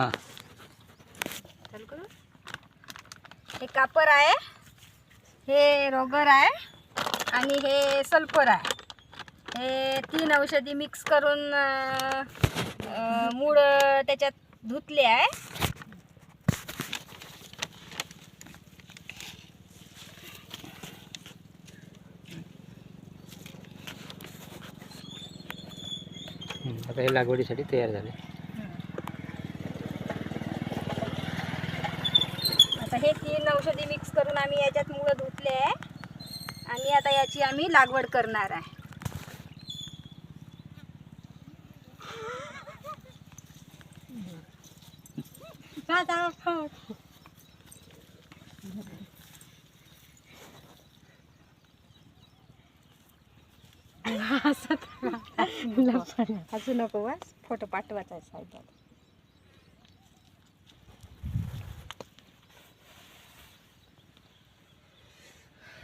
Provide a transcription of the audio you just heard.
हां. चालू करू? हे कापर आहे हे रोगर आहे आणि हे सल्फर आहे. हे तीन औषधी मिक्स करून मूळ त्याच्यात धुतले आहे. आता हे लागवडीसाठी तयार झाले. आता हे तीन औषधी मिक्स करून आम्ही याच्यात मुळं धुतले आहे. आणि आता याची आम्ही लागवड करणार आहे. हसू नको बस फोटो पाठवायचा आहे साहेब